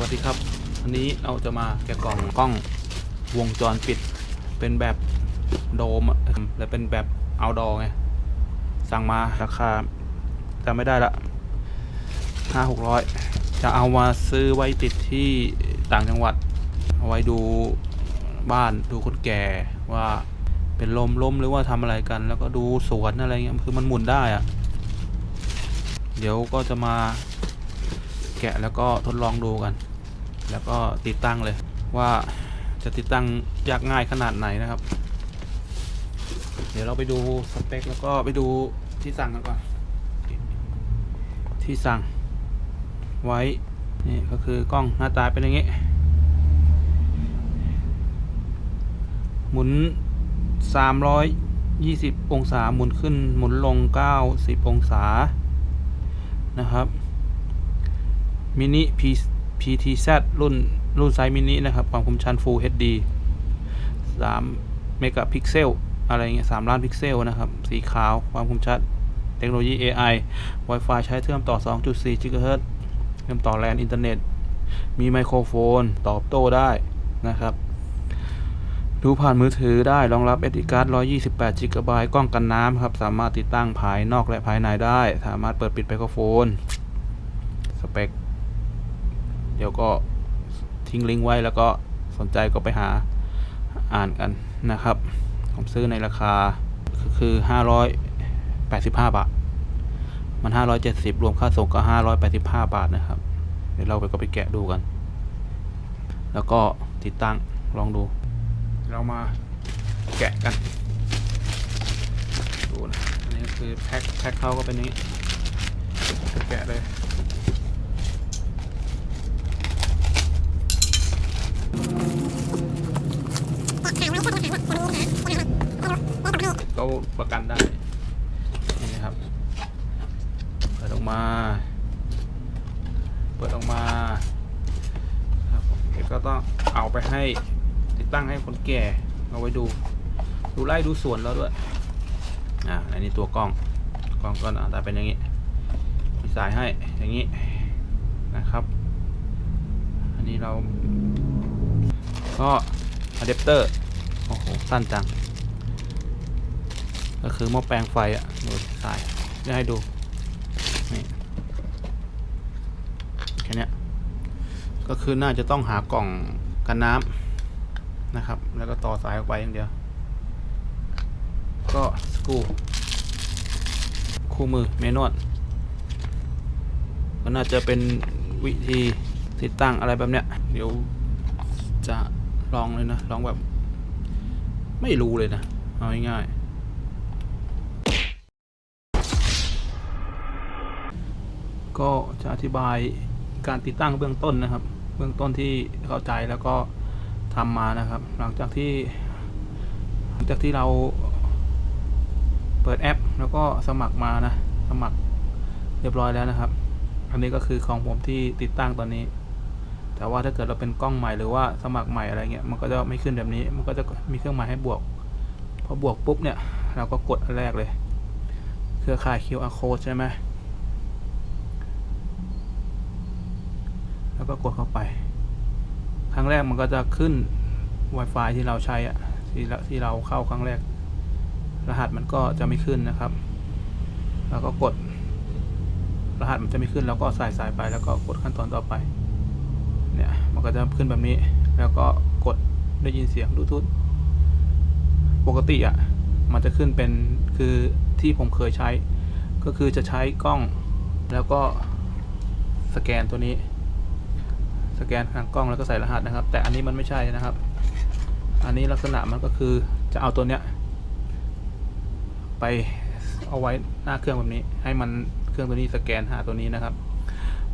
วัสดีครับวันนี้เราจะมาแกะกล่องกล้องวงจรปิด เป็นแบบโดมและเป็นแบบเอาดอไง สั่งมาราคาจำไม่ได้ละห้าหกร้อยจะเอามาซื้อไว้ติดที่ต่างจังหวัด เอาไว้ดูบ้านดูคนแก่ว่าเป็นลมล้มหรือว่าทำอะไรกัน แล้วก็ดูสวนอะไรเงี้ยคือมันหมุนได้อะเดี๋ยวก็จะมา แกะแล้วก็ทดลองดูกัน แล้วก็ติดตั้งเลยว่าจะติดตั้งยากง่ายขนาดไหนนะครับ เดี๋ยวเราไปดูสเปคแล้วก็ไปดูที่สั่งกันก่อนที่สั่งไว้นี่ก็คือกล้องหน้าตาเป็นอย่างนี้ หมุน 320 องศาหมุนขึ้นหมุนลง 90 องศานะครับ มินิ PTZ รุ่นรุ่นไซส์มินินะครับ ความคมชัน Full HD 3 เมกะพิกเซล อะไรเงี้ย3ล้านพิกเซลนะครับ สีขาว ความคมชัด เทคโนโลยี AI Wi-Fi ใช้เชื่อมต่อ 2.4 GHz เชื่อมต่อแลนอินเทอร์เน็ต มีไมโครโฟน ตอบโต้ได้นะครับ ดูผ่านมือถือได้ รองรับ SD card 128 GB กล้องกันน้ำครับ สามารถติดตั้งภายนอกและภายในได้ สามารถเปิดปิดไมโครโฟน สเปค เดี๋ยวก็ทิ้งลิงก์ไว้แล้วก็สนใจก็ไปหาอ่านกันนะครับ ผมซื้อในราคาคือคือ 585 บาท มัน 570 รวมค่าส่งก็ 585 บาทนะครับ เดี๋ยวเราไปก็ไปแกะดูกัน แล้วก็ติดตั้งลองดู เรามาแกะกัน ดูนะ อันนี้คือแพ็คแพ็คเขาก็เป็นนี้ แกะเลย เขาประกันได้ นี่นะครับ เปิดออกมา เปิดออกมาครับเดี๋ยวก็ต้องเอาไปให้ติดตั้งให้คนแก่เอาไว้ดู ดูไล่ดูสวนแล้วด้วย อ่า อันนี้ตัวกล้อง กล้องก็หน้าตาเป็นอย่างนี้ มีสายให้ อย่างนี้นะครับ อันนี้เรา ก็อะแดปเตอร์ โอ้โห สั้นจัง ก็คือหม้อแปลงไฟอะดูสายจะให้ดู นี่ แค่นี้ก็คือน่าจะต้องหากล่องกันน้ำนะครับ แล้วก็ต่อสายออกไปอย่างเดียว ก็สกรูคู่มือเมนวลก็น่าจะเป็นวิธีติดตั้งอะไรแบบเนี้ย เดี๋ยวจะ ลองเลยนะลองแบบ ไม่รู้เลยนะ เอาง่ายๆก็จะอธิบายการติดตั้งเบื้องต้นนะครับ เบื้องต้นที่เข้าใจแล้วก็ทำมานะครับ หลังจากที่ หลังจากที่เราเปิดแอป แล้วก็สมัครมานะ สมัครเรียบร้อยแล้วนะครับ อันนี้ก็คือของผมที่ติดตั้งตอนนี้ แต่ว่าถ้าเกิดเราเป็นกล้องใหม่หรือว่าสมัครใหม่อะไรเงี้ยมันก็จะไม่ขึ้นแบบนี้ มันก็จะมีเครื่องหมายให้บวก พอบวกปุ๊บเนี่ย เราก็กดอันแรกเลย เครือข่าย QR code ใช่ไหมแล้วก็กดเข้าไป ครั้งแรกมันก็จะขึ้น Wi-Fi ที่เราใช้อะที่เราที่เราเข้าครั้งแรก รหัสมันก็จะไม่ขึ้นนะครับ แล้วก็กด รหัสมันจะไม่ขึ้น แล้วก็ใส่สายไปแล้วก็กดขั้นตอนต่อไป เนี่ยมันก็จะขึ้นแบบนี้ แล้วก็กดได้ยินเสียงบลูทูธปกติอะ่ะมันจะขึ้นเป็นคือที่ผมเคยใช้ ก็คือจะใช้กล้อง แล้วก็สแกนตัวนี้ สแกนทางกล้องแล้วก็ใส่รหัสนะครับ แต่อันนี้มันไม่ใช่นะครับ อันนี้ลักษณะมันก็คือจะเอาตัวเนี้ยไปเอาไว้หน้าเครื่องแบบนี้ ให้มันเครื่องตัวนี้สแกนหาตัวนี้นะครับ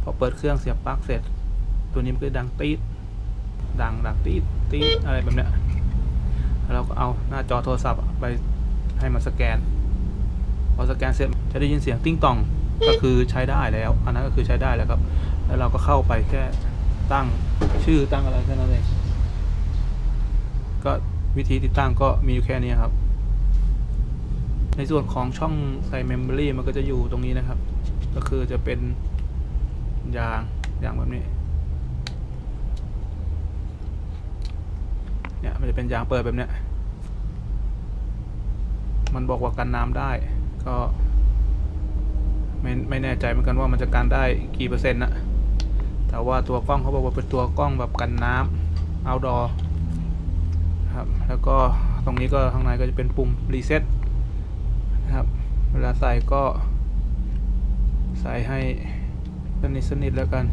พอเปิดเครื่องเสียบปลั๊กเสร็จ ตัวนี้มันก็ดังตีดดังดังตีดตีดอะไรแบบเนี้ยแล้วเราก็เอาหน้าจอโทรศัพท์ไปให้มันสแกน พอสแกนเสร็จจะได้ยินเสียงติ้งตองก็คือใช้ได้แล้ว อันนั้นก็คือใช้ได้แล้วครับ แล้วเราก็เข้าไปแค่ตั้งชื่อตั้งอะไรแค่นั้นเองก็วิธีติดตั้งก็มีอยู่แค่นี้ครับ ในส่วนของช่องใส่เมมโมรีมันก็จะอยู่ตรงนี้นะครับ ก็คือจะเป็นยางยางแบบนี้ เนี่ย มันจะเป็นยางเปิดแบบเนี้ย มันบอกว่ากันน้ำได้ ก็ไม่ไม่แน่ใจเหมือนกันว่ามันจะกันได้กี่เปอร์เซ็นต์นะ แต่ว่าตัวกล้องเขาบอกว่าเป็นตัวกล้องแบบกันน้ำ outdoor ครับ แล้วก็ตรงนี้ก็ข้างในก็จะเป็นปุ่มรีเซ็ตนะครับ เวลาใส่ก็ ใส่ให้สนิทสนิทแล้วกัน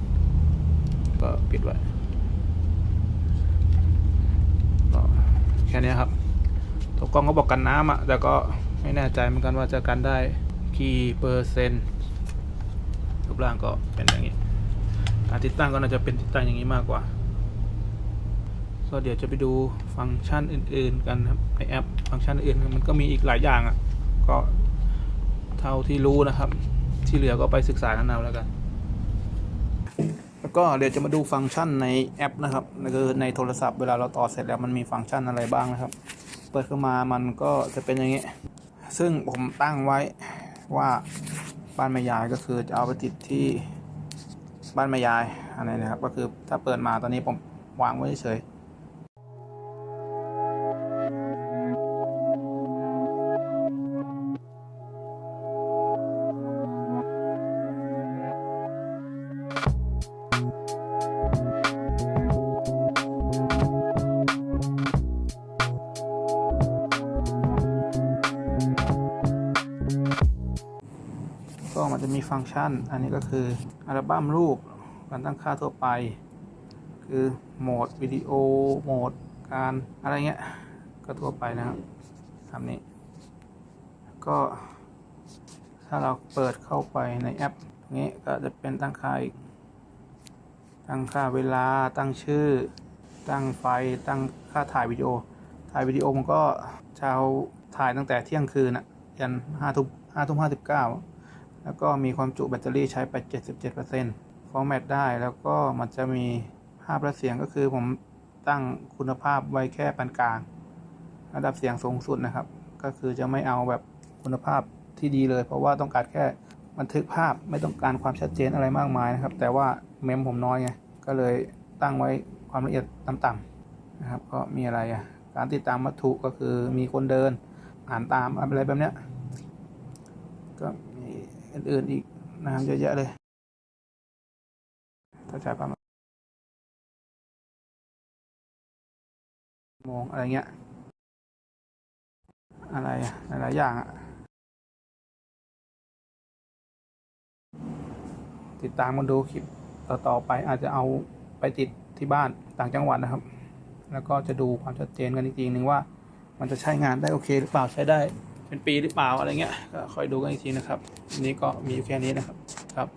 ก็ปิดไว้ก็ แค่นี้ครับ ตัวกล้องก็บอกกันน้ำอะแต่ก็ไม่แน่ใจเหมือนกันว่าจะกันได้กี่เปอร์เซ็นต์รูปร่างก็เป็นอย่างนี้การติดตั้งก็น่าจะเป็นติดตั้งอย่างนี้มากกว่าก็เดี๋ยวจะไปดูฟังก์ชันอื่น ๆ กันครับในแอป ฟังก์ชันอื่นมันก็มีอีกหลายอย่างอะก็เท่าที่รู้นะครับ ที่เหลือก็ไปศึกษากันเอาแล้วกัน แล้วก็เดี๋ยวจะมาดูฟังก์ชันในแอปนะครับคือในโทรศัพท์เวลาเราต่อเสร็จแล้วมันมีฟังก์ชันอะไรบ้างนะครับ เปิดเข้ามามันก็จะเป็นอย่างนี้ ซึ่งผมตั้งไว้ว่าบ้านแม่ยายก็คือจะเอาไปติดที่บ้านแม่ยายอะไรนะครับ ก็คือถ้าเปิดมาตอนนี้ผมวางไว้เฉย ก็มันจะมีฟังก์ชัน อันนี้ก็คืออัลบั้มรูปการตั้งค่าทั่วไป คือโหมดวิดีโอโหมดการอะไรเงี้ยก็ทั่วไปนะครับทำนี้ ก็ถ้าเราเปิดเข้าไปในแอปนี้ก็จะเป็นตั้งค่าอีก ตั้งค่าเวลาตั้งชื่อ ตั้งไฟตั้งค่าถ่ายวิดีโอ ถ่ายวิดีโอมันก็เช้าถ่ายตั้งแต่เที่ยงคืนอะยันห้าทุ่มห้าทุ่มห้าสิบเก้า แล้วก็มีความจุแบตเตอรี่ใช้ไป 77%ฟอร์แมตได้แล้วก็มันจะมีภาพและเสียงก็คือผมตั้งคุณภาพไว้แค่ปานกลาง ระดับเสียงสูงสุดนะครับ ก็คือจะไม่เอาแบบคุณภาพที่ดีเลย เพราะว่าต้องการแค่บันทึกภาพไม่ต้องการความชัดเจนอะไรมากมายนะครับ แต่ว่าเมมผมน้อยไงก็เลยตั้งไว้ความละเอียดต่ำๆนะครับก็มีอะไรอะการติดตามวัตถุก็คือมีคนเดินอ่านตามอะไรแบบเนี้ย อื่นๆอีกนะครับเยอะแยะเลยถ้าใช้ประมาณมงอะไรเงี้ย อะไรหลายๆอย่างอะติดตามกันดูคลิปต่อๆไปอาจจะเอาไปติดที่บ้านต่างจังหวัดนะครับ แล้วก็จะดูความชัดเจนกันจริงๆหนึ่งว่า มันจะใช้งานได้โอเคหรือเปล่าใช้ได้ เป็นปีหรือเปล่าอะไรเงี้ยก็คอยดูกันอีกทีนะครับนนี้ก็มีอยู่แค่นี้นะครับครับ